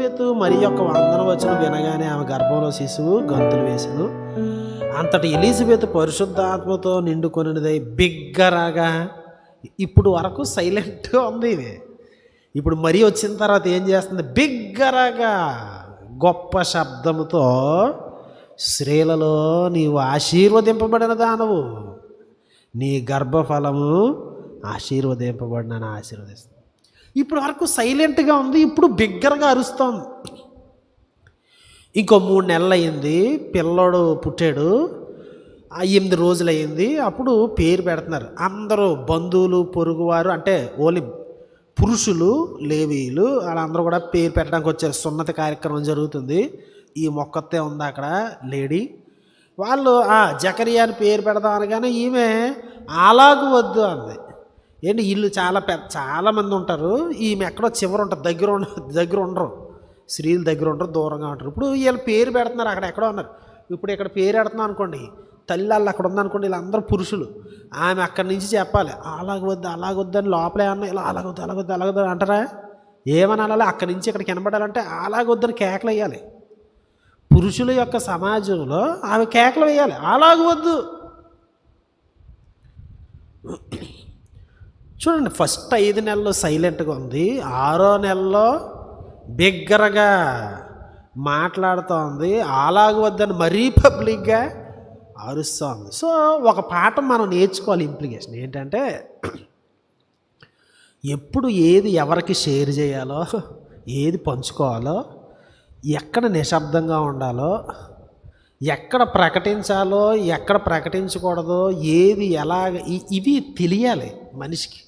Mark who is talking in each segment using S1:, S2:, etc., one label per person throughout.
S1: Elizabeth మరి యొక్క వందన వచ్చిన వినగానే ఆమె గర్భంలో శిశువు గంతులు వేసెను అంతటి ఎలిజబెత్ పరిశుద్ధాత్మతో నిండుకొనిదై బిగ్గరగా ఇప్పుడు వరకు సైలెంట్గా ఉంది ఇది ఇప్పుడు మరీ వచ్చిన తర్వాత ఏం చేస్తుంది? బిగ్గరగా గొప్ప శబ్దముతో స్త్రీలలో నీవు ఆశీర్వదింపబడిన దానవు. నీ గర్భఫలము ఆశీర్వదింపబడిన ఆశీర్వదిస్తుంది. ఇప్పుడు వరకు సైలెంట్గా ఉంది ఇప్పుడు బిగ్గరగా అరుస్తోంది. ఇంకో మూడు నెలలు అయింది పిల్లోడు పుట్టాడు ఎనిమిది రోజులు అయింది అప్పుడు పేరు పెడుతున్నారు. అందరూ బంధువులు పొరుగువారు అంటే ఓన్లీ పురుషులు లేవీలు వాళ్ళందరూ కూడా పేరు పెట్టడానికి వచ్చారు. సున్నత కార్యక్రమం జరుగుతుంది. ఈ మొక్కతే ఉంది అక్కడ? లేడీ. వాళ్ళు ఆ జకరియా అని పేరు పెడదాం అనగానే ఈమె అలాగు వద్దు అంది. ఏంటి ఇల్లు చాలా పెద్ద చాలామంది ఉంటారు. ఈమె ఎక్కడో చివర ఉంటుంది దగ్గర ఉండ దగ్గర ఉండరు. స్త్రీలు దగ్గర ఉండరు దూరంగా ఉంటారు. ఇప్పుడు వీళ్ళు పేరు పెడుతున్నారు అక్కడ ఎక్కడో ఉన్నారు. ఇప్పుడు ఇక్కడ పేరు పెడుతున్నాం అనుకోండి తల్లి వాళ్ళు అక్కడ ఉందనుకోండి వీళ్ళందరూ పురుషులు. ఆమె అక్కడి నుంచి చెప్పాలి అలాగొద్దు అలాగొద్దు అని లోపలే అన్న ఇలా అలాగొద్దు అలాగొద్దు అలాగొద్దు అని అంటారా? ఏమని అక్కడి నుంచి ఇక్కడ కనబడాలంటే అలాగొద్దని కేకలు వేయాలి. పురుషుల యొక్క సమాజంలో ఆమె కేకలు వేయాలి అలాగవద్దు చూడండి ఫస్ట్ ఐదు నెలలు సైలెంట్గా ఉంది ఆరో నెలలో బిగ్గరగా మాట్లాడుతోంది అలాగవద్దని మరీ పబ్లిక్గా అరుస్తోంది సో ఒక పాఠం మనం నేర్చుకోవాలి ఇంప్లికేషన్ ఏంటంటే ఎప్పుడు ఏది ఎవరికి షేర్ చేయాలో ఏది పంచుకోవాలో ఎక్కడ నిశ్శబ్దంగా ఉండాలో ఎక్కడ ప్రకటించాలో ఎక్కడ ప్రకటించకూడదో ఏది ఎలాగ ఇవి తెలియాలి మనిషికి.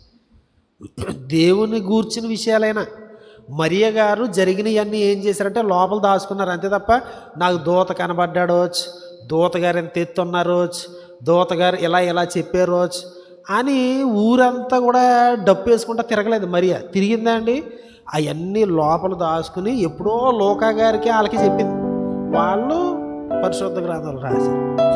S1: దేవుని గూర్చిన విషయాలైనా. మరియ గారు జరిగినవన్నీ ఏం చేశారంటే లోపల దాచుకున్నారు. అంతే తప్ప నాకు దూత కనబడ్డాడు దూత గారు ఎంత ఎత్తున్నారు దూత గారు ఇలా ఇలా చెప్పారు అని ఊరంతా కూడా డప్పు వేసుకుంటా తిరగలేదు మరియ. తిరిగిందా అండి? అవన్నీ లోపల దాచుకుని ఎప్పుడో లోకా గారికి వాళ్ళకి చెప్పింది. వాళ్ళు పరిశుద్ధ గ్రంథాలు రాశారు.